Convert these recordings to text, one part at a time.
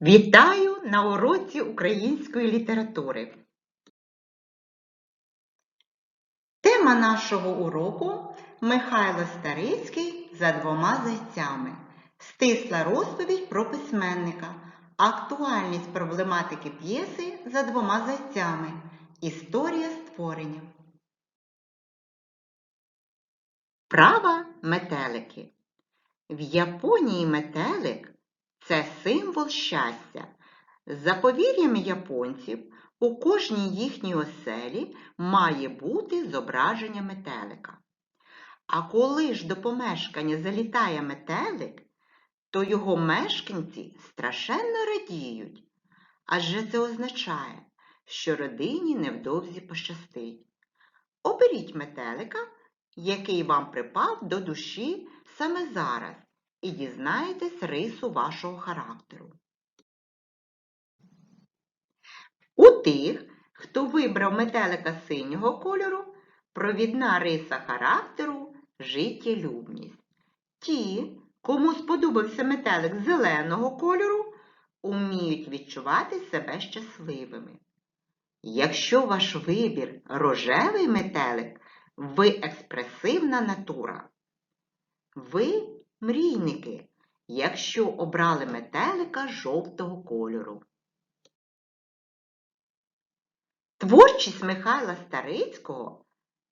Вітаю на уроці української літератури. Тема нашого уроку Михайло Старицький за двома зайцями. Стисла розповідь про письменника. Актуальність проблематики п'єси за двома зайцями. Історія створення. Права метелики. В Японії метелик це символ щастя. За повір'ями японців, у кожній їхній оселі має бути зображення метелика. А коли ж до помешкання залітає метелик, то його мешканці страшенно радіють, адже це означає, що родині невдовзі пощастить. Оберіть метелика, який вам припав до душі саме зараз і дізнаєтесь рису вашого характеру. У тих, хто вибрав метелика синього кольору, провідна риса характеру життєлюбність. Ті, кому сподобався метелик зеленого кольору, уміють відчувати себе щасливими. Якщо ваш вибір рожевий метелик, ви експресивна натура. Ви мрійники, якщо обрали метелика жовтого кольору. Творчість Михайла Старицького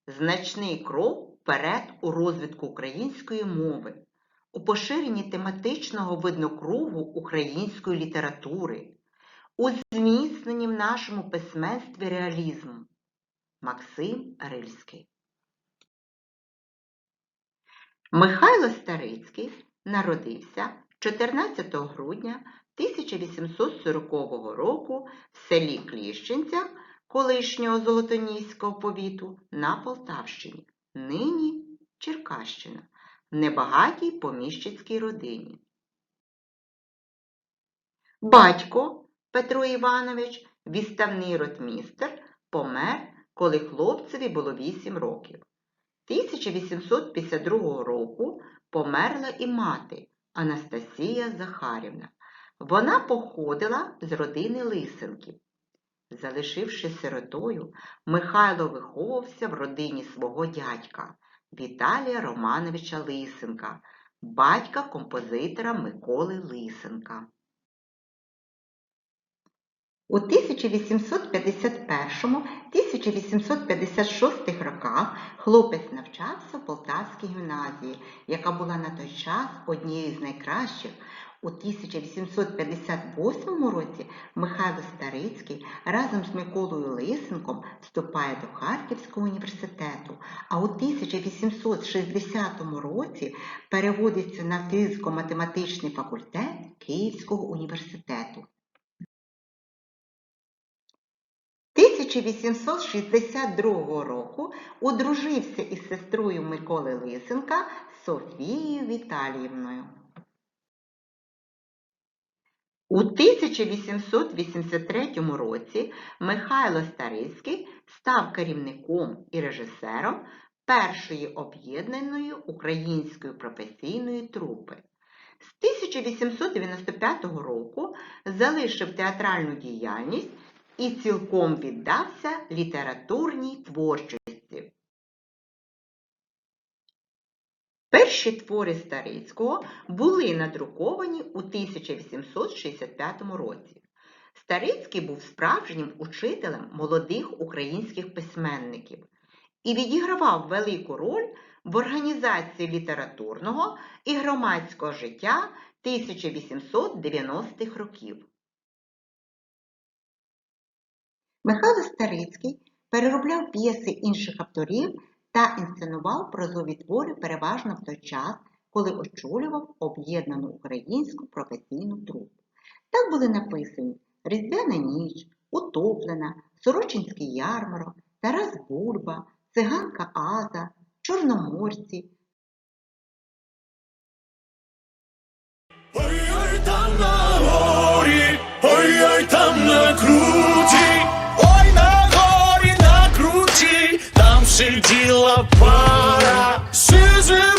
значний крок вперед у розвитку української мови, у поширенні тематичного виднокругу української літератури, у зміцненні в нашому письменстві реалізму. Максим Рильський Михайло Старицький народився 14 грудня 1840 року в селі Кліщенця колишнього Золотоніського повіту на Полтавщині, нині Черкащина, в небагатій поміщицькій родині. Батько Петро Іванович, відставний ротмістер, помер, коли хлопцеві було 8 років. 1852 року померла і мати Анастасія Захарівна. Вона походила з родини Лисенків. Залишивши сиротою, Михайло виховувався в родині свого дядька Віталія Романовича Лисенка, батька композитора Миколи Лисенка. У 1851-1856 роках хлопець навчався в Полтавській гімназії, яка була на той час однією з найкращих. У 1858 році Михайло Старицький разом з Миколою Лисенком вступає до Харківського університету, а у 1860 році переводиться на фізико-математичний факультет Київського університету. 1862 року одружився із сестрою Миколи Лисенка Софією Віталіївною. У 1883 році Михайло Старицький став керівником і режисером першої об'єднаної української професійної трупи. З 1895 року залишив театральну діяльність і цілком віддався літературній творчості. Перші твори Старицького були надруковані у 1865 році. Старицький був справжнім учителем молодих українських письменників і відігравав велику роль в організації літературного і громадського життя 1890-х років. Михайло Старицький переробляв п'єси інших авторів та інсценував прозові твори переважно в той час, коли очолював об'єднану українську професійну трупу. Так були написані Різдвяна ніч, Утоплена, Сорочинський ярмарок, Тарас Бульба, Циганка Аза, Чорноморці, Ой-ой там на горі, ой-ой там на круті, сиділа пара, сизими,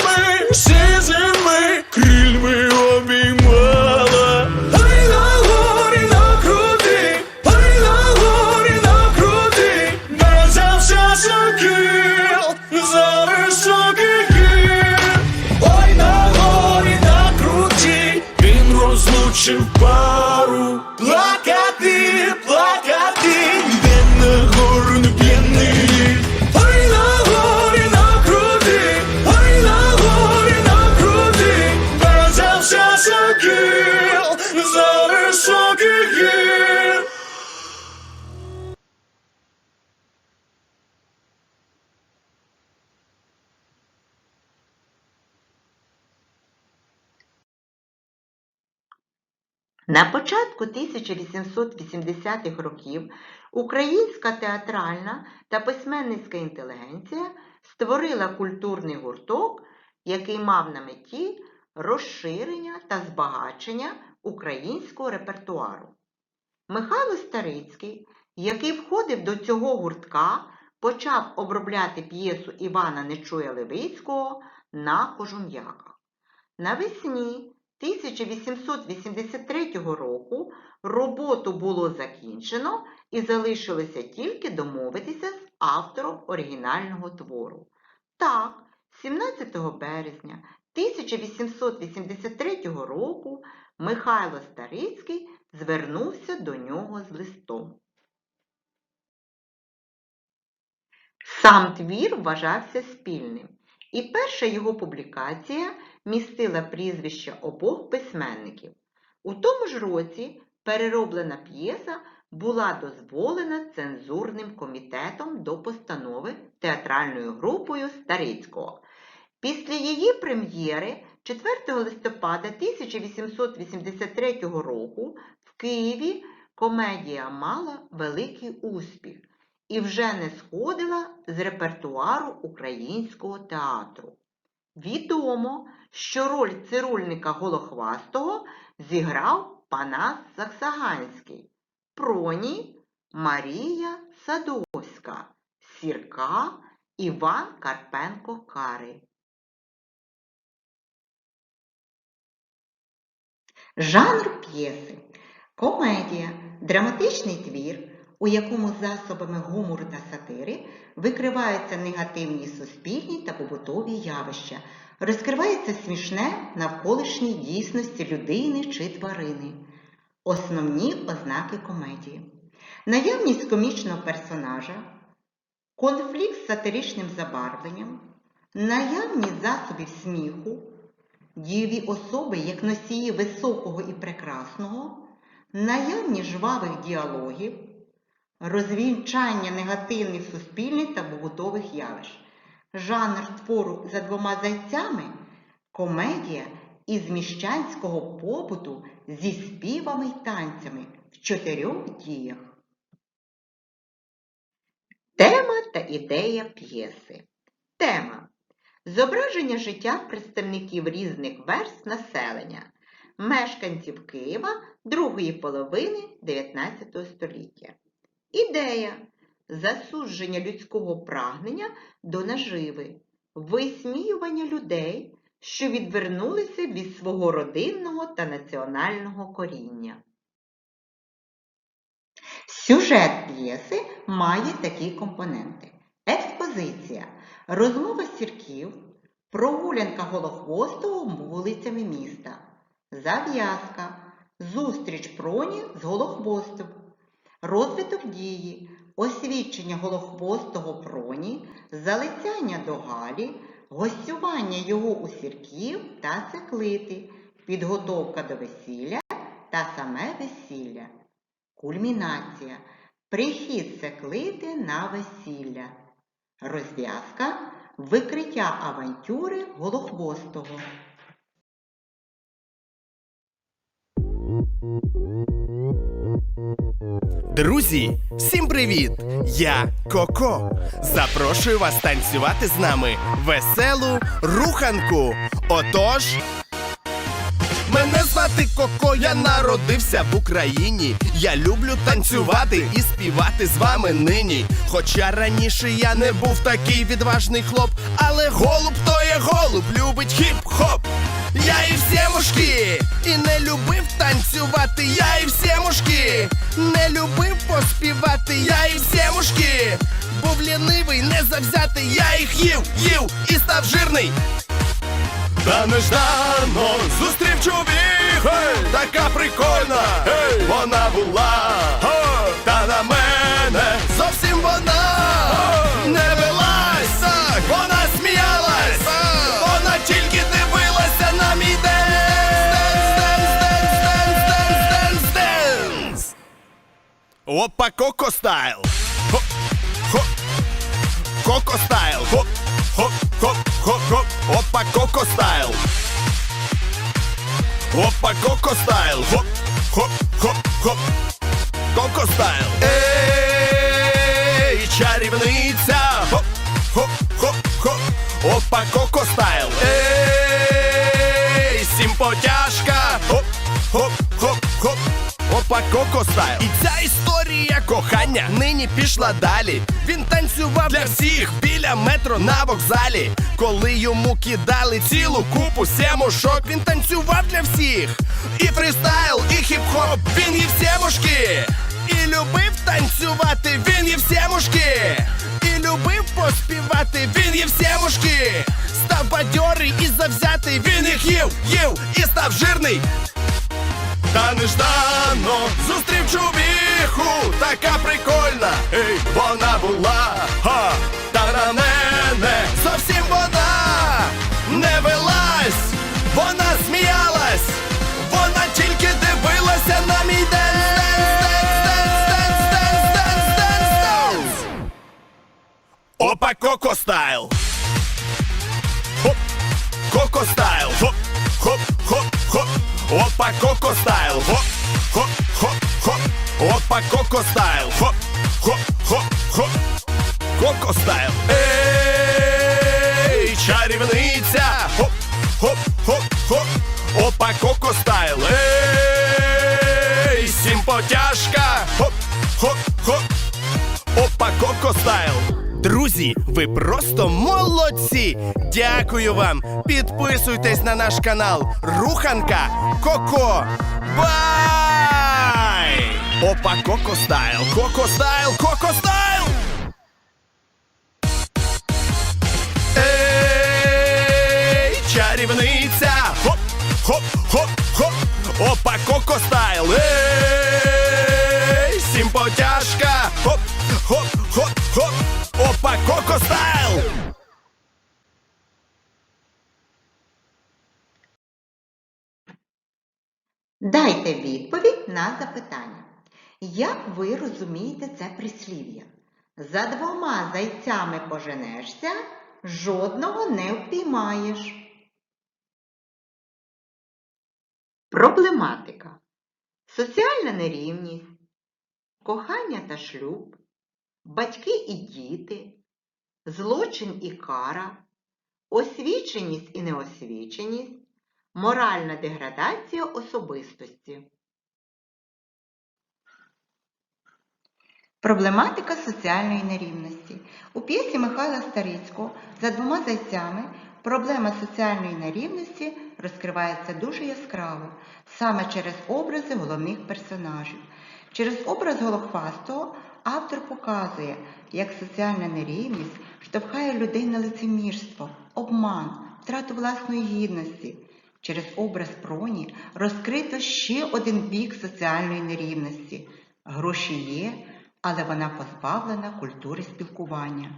На початку 1880-х років українська театральна та письменницька інтелігенція створила культурний гурток, який мав на меті розширення та збагачення українського репертуару. Михайло Старицький, який входив до цього гуртка, почав обробляти п'єсу Івана Нечуя Левицького на кожум'яках. Навесні 1883 року роботу було закінчено і залишилося тільки домовитися з автором оригінального твору. Так, 17 березня 1883 року Михайло Старицький звернувся до нього з листом. Сам твір вважався спільним, і перша його публікація містила прізвища обох письменників. У тому ж році перероблена п'єса була дозволена цензурним комітетом до постанови театральною групою Старицького. Після її прем'єри 4 листопада 1883 року в Києві комедія мала великий успіх і вже не сходила з репертуару українського театру. Відомо, що роль цирульника Голохвастого зіграв Панас Саксаганський, Проні Марія Садовська, Сірка Іван Карпенко Кари. Жанр п'єси комедія, драматичний твір, у якому засобами гумору та сатири викриваються негативні суспільні та побутові явища, розкривається смішне навколишній дійсності людини чи тварини. Основні ознаки комедії. Наявність комічного персонажа, конфлікт з сатиричним забарвленням, наявність засобів сміху, дієві особи як носії високого і прекрасного, наявність жвавих діалогів, розвінчання негативних суспільних та побутових явищ, жанр твору за двома зайцями, комедія із міщанського побуту зі співами й танцями в чотирьох діях. Тема та ідея п'єси. Тема Зображення життя представників різних верств населення, мешканців Києва другої половини 19 століття. Ідея засудження людського прагнення до наживи, висміювання людей, що відвернулися від свого родинного та національного коріння. Сюжет п'єси має такі компоненти. Експозиція. Розмова сірків, прогулянка голохвостого вулицями міста, зав'язка, зустріч проні з голохвостом, розвиток дії, освідчення голохвостого проні, залицяння до Галі, гостювання його у сірків та циклити, підготовка до весілля та саме весілля. Кульмінація. Прихід секлити на весілля. Розв'язка. Викриття авантюри голохвостого. Друзі, всім привіт! Я Коко. Запрошую вас танцювати з нами веселу руханку. Отож. Мене звати Коко, я народився в Україні. Я люблю танцювати і співати з вами нині. Хоча раніше я не був такий відважний хлоп, але голуб то є голуб, любить хіп-хоп. Я і всі мужки, і не любив танцювати, я і всі мужки, не любив поспівати, я і всі мужки, був лінивий, не завзятий, я їх їв, їв і став жирний. Та неждано зустрів чоловіка, така прикольна, гей, вона була. Опа, коко стайл. Хоп, хоп. Коко стайл. Хоп, хоп. Опа, коко стайл. Опа, коко стайл. Хоп, хоп, хоп, хоп. Коко стайл. Ей, чарівниця. Хоп, хоп, хоп, хоп. Опа, коко стайл. Ей, симпотяжка. Опа, коко стайл. І ця історія кохання нині пішла далі. Він танцював для всіх біля метро на вокзалі. Коли йому кидали цілу купу сімушок, він танцював для всіх. І фристайл, і хіп-хоп, він їв сімушки. І любив танцювати, він їв сімушки. І любив поспівати, він їв сімушки. Став бадьорий і завзятий, він їх їв, їв і став жирний. Та неждано зустрів Опа, коко стайл. Хоп, коко стайл. Хоп, хоп, хоп, хоп. Опа, коко стайл. Хоп, хоп, хоп, хоп. Опа, коко стайл. Хоп, хоп, хоп, хоп. Коко стайл. Ей, чарівниця. Хоп, хоп, хоп, хоп. Опа, коко стайл. Ей, симпотяжка. Хоп, хоп, хоп. Опа, коко стайл. Друзі, ви просто молодці! Дякую вам! Підписуйтесь на наш канал Руханка Коко. Бай! Опа, коко стайл! Коко стайл! Коко стайл! Ей, чарівниця! Хоп, хоп, хоп, хоп! Опа, коко стайл! Ей, хоп, хоп, хоп! Стайл! Дайте відповідь на запитання. Як ви розумієте це прислів'я? За двома зайцями поженешся, жодного не впіймаєш. Проблематика. Соціальна нерівність, кохання та шлюб, батьки і діти, злочин і кара, освіченість і неосвіченість, моральна деградація особистості. Проблематика соціальної нерівності. У п'єсі Михайла Старицького за двома зайцями проблема соціальної нерівності розкривається дуже яскраво, саме через образи головних персонажів. Через образ Голохвастого автор показує, як соціальна нерівність штовхає людей на лицемірство, обман, втрату власної гідності. Через образ проні розкрито ще один бік соціальної нерівності. Гроші є, але вона позбавлена культури спілкування,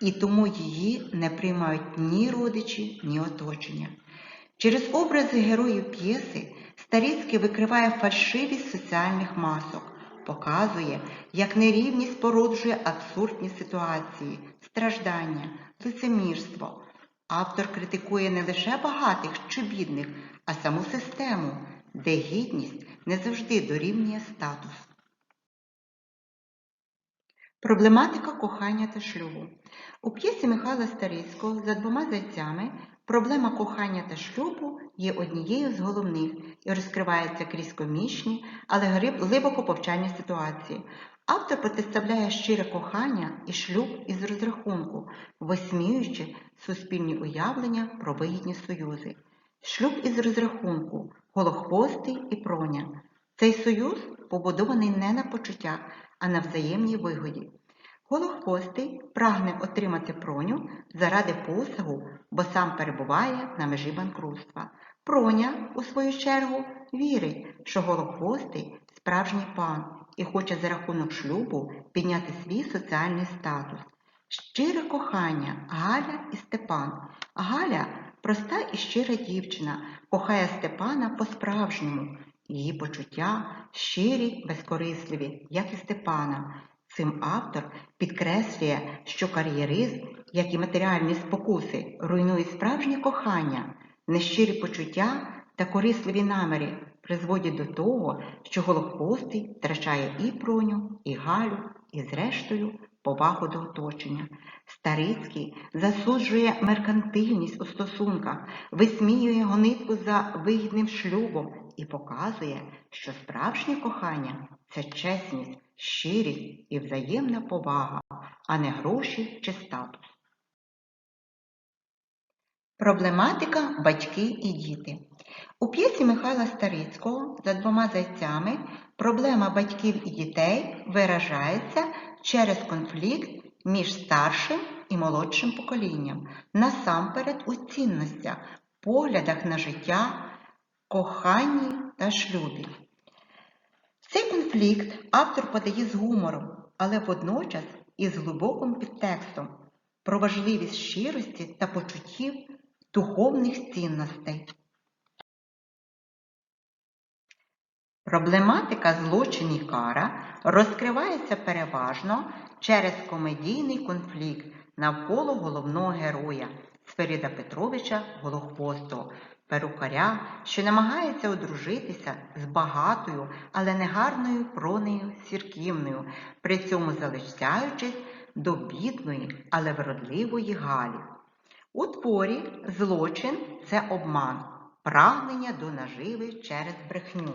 і тому її не приймають ні родичі, ні оточення. Через образи героїв п'єси Старицький викриває фальшивість соціальних масок, показує, як нерівність породжує абсурдні ситуації, страждання, лицемірство. Автор критикує не лише багатих чи бідних, а саму систему, де гідність не завжди дорівнює статус. Проблематика кохання та шлюбу. У п'єсі Михайла Старицького за двома зайцями проблема кохання та шлюбу є однією з головних і розкривається крізь комічні, але глибоко повчальні ситуації. Автор протиставляє щире кохання і шлюб із розрахунку, висміюючи суспільні уявлення про вигідні союзи. Шлюб із розрахунку, голохвостий і проня. Цей союз побудований не на почуттях, а на взаємній вигоді. Голохвостий прагне отримати проню заради посагу, бо сам перебуває на межі банкрутства. Проня, у свою чергу, вірить, що голохвостий справжній пан і хоче за рахунок шлюбу підняти свій соціальний статус. Щире кохання Галя і Степан. Галя проста і щира дівчина, кохає Степана по-справжньому Її почуття щирі, безкорисливі, як і Степана. Цим автор підкреслює, що кар'єризм, як і матеріальні спокуси, руйнують справжнє кохання, нещирі почуття та корисливі наміри призводять до того, що голохвостий втрачає і проню, і галю, і зрештою повагу до оточення. Старицький засуджує меркантильність у стосунках, висміює гонитву за вигідним шлюбом і показує, що справжнє кохання це чесність, щирість і взаємна повага, а не гроші чи статус. Проблематика батьки і діти. У п'єсі Михайла Старицького за двома зайцями проблема батьків і дітей виражається через конфлікт між старшим і молодшим поколінням, насамперед у цінностях, поглядах на життя, коханні та шлюбі. Цей конфлікт автор подає з гумором, але водночас із глибоким підтекстом про важливість щирості та почуттів духовних цінностей. Проблематика злочин і кара розкривається переважно через комедійний конфлікт навколо головного героя Сферіда Петровича Голохвостого, перукаря, що намагається одружитися з багатою, але негарною пронею Сірківною, при цьому залишаючись до бідної, але вродливої Галі. У творі злочин це обман, прагнення до наживи через брехню.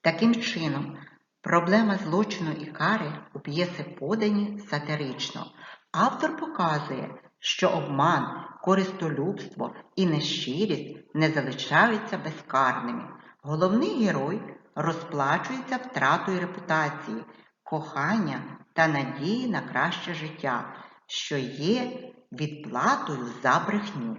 Таким чином, проблема злочину і кари у п'єси подані сатирично. Автор показує, що обман, користолюбство і нещирість не залишаються безкарними. Головний герой розплачується втратою репутації, кохання та надії на краще життя, що є відплатою за брехню.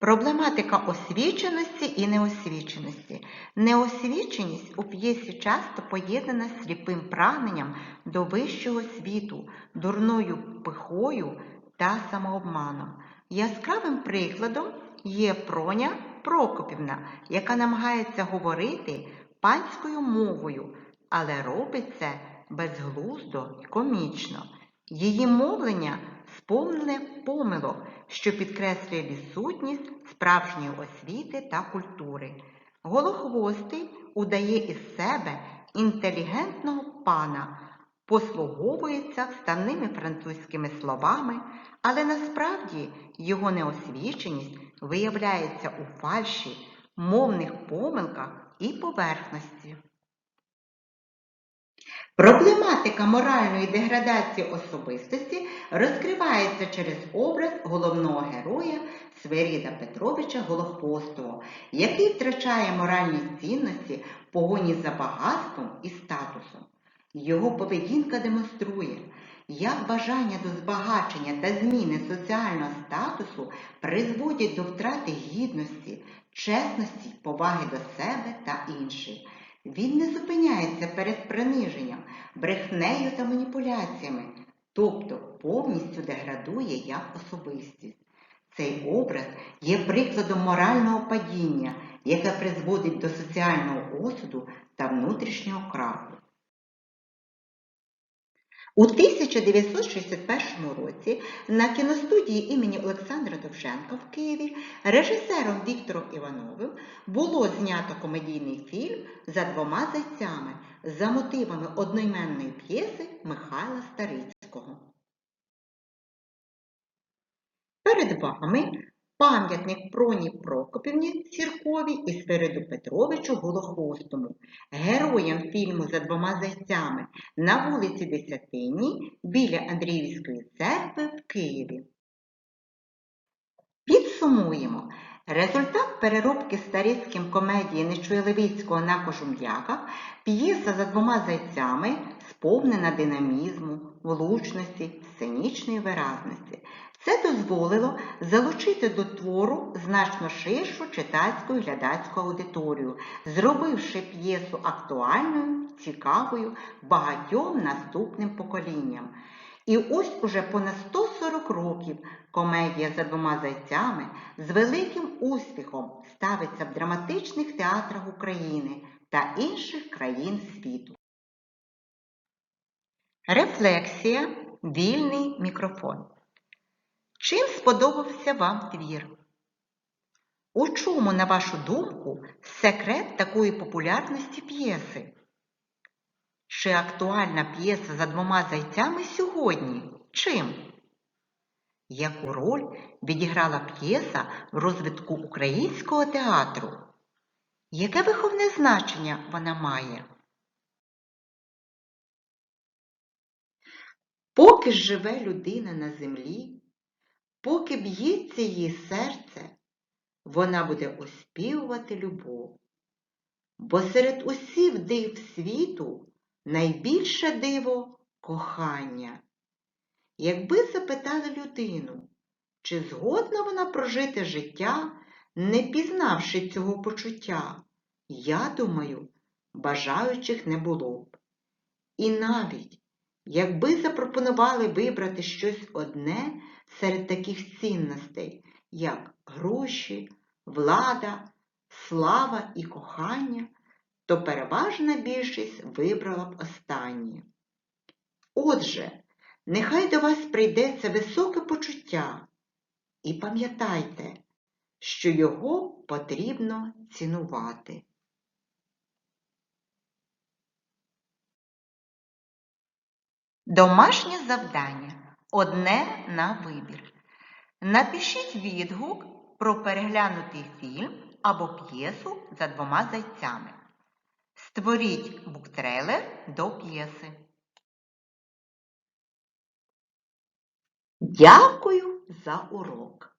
Проблематика освіченості і неосвіченості. Неосвіченість у п'єсі часто поєднана з сліпим прагненням до вищого світу, дурною пихою та самообманом. Яскравим прикладом є Проня Прокопівна, яка намагається говорити панською мовою, але робить це безглуздо і комічно. Її мовлення сповнене помилок, що підкреслює відсутність справжньої освіти та культури. Голохвостий удає із себе інтелігентного пана, послуговується вставними французькими словами, але насправді його неосвіченість виявляється у фальші, мовних помилках і поверхності. Проблематика моральної деградації особистості розкривається через образ головного героя Свиріда Петровича Голохвостого, який втрачає моральні цінності в погоні за багатством і статусом. Його поведінка демонструє, як бажання до збагачення та зміни соціального статусу призводять до втрати гідності, чесності, поваги до себе та інших. Він не зупиняється перед приниженням, брехнею та маніпуляціями, тобто повністю деградує як особистість. Цей образ є прикладом морального падіння, яке призводить до соціального осуду та внутрішнього краху. У 1961 році на кіностудії імені Олександра Довженка в Києві режисером Віктором Івановим було знято комедійний фільм за двома зайцями за мотивами одноіменної п'єси Михайла Старицького. Перед вами пам'ятник Проні Прокопівні Сірковій і Свириду Петровичу Голохвостому, героям фільму за двома зайцями на вулиці Десятинній біля Андріївської церкви в Києві. Підсумуємо. Результат переробки старицьким комедії Нечує Левицького на кожум'яках п'єса за двома зайцями сповнена динамізму, влучності, сценічної виразності. Це дозволило залучити до твору значно ширшу читацьку і глядацьку аудиторію, зробивши п'єсу актуальною, цікавою багатьом наступним поколінням. І ось уже понад 140 років комедія за двома зайцями з великим успіхом ставиться в драматичних театрах України та інших країн світу. Рефлексія Вільний мікрофон. Чим сподобався вам твір? У чому, на вашу думку, секрет такої популярності п'єси? Чи актуальна п'єса за двома зайцями сьогодні? Чим? Яку роль відіграла п'єса в розвитку українського театру? Яке виховне значення вона має? Поки живе людина на землі, поки б'ється її серце, вона буде оспівувати любов. Бо серед усіх див світу найбільше диво кохання. Якби запитали людину, чи згодна вона прожити життя, не пізнавши цього почуття, я думаю, бажаючих не було б. І навіть, якби запропонували вибрати щось одне серед таких цінностей, як гроші, влада, слава і кохання, то переважна більшість вибрала б останнє. Отже, нехай до вас прийде це високе почуття, і пам'ятайте, що його потрібно цінувати. Домашнє завдання одне на вибір. Напишіть відгук про переглянутий фільм або п'єсу за двома зайцями. Створіть буктрейлер до п'єси. Дякую за урок.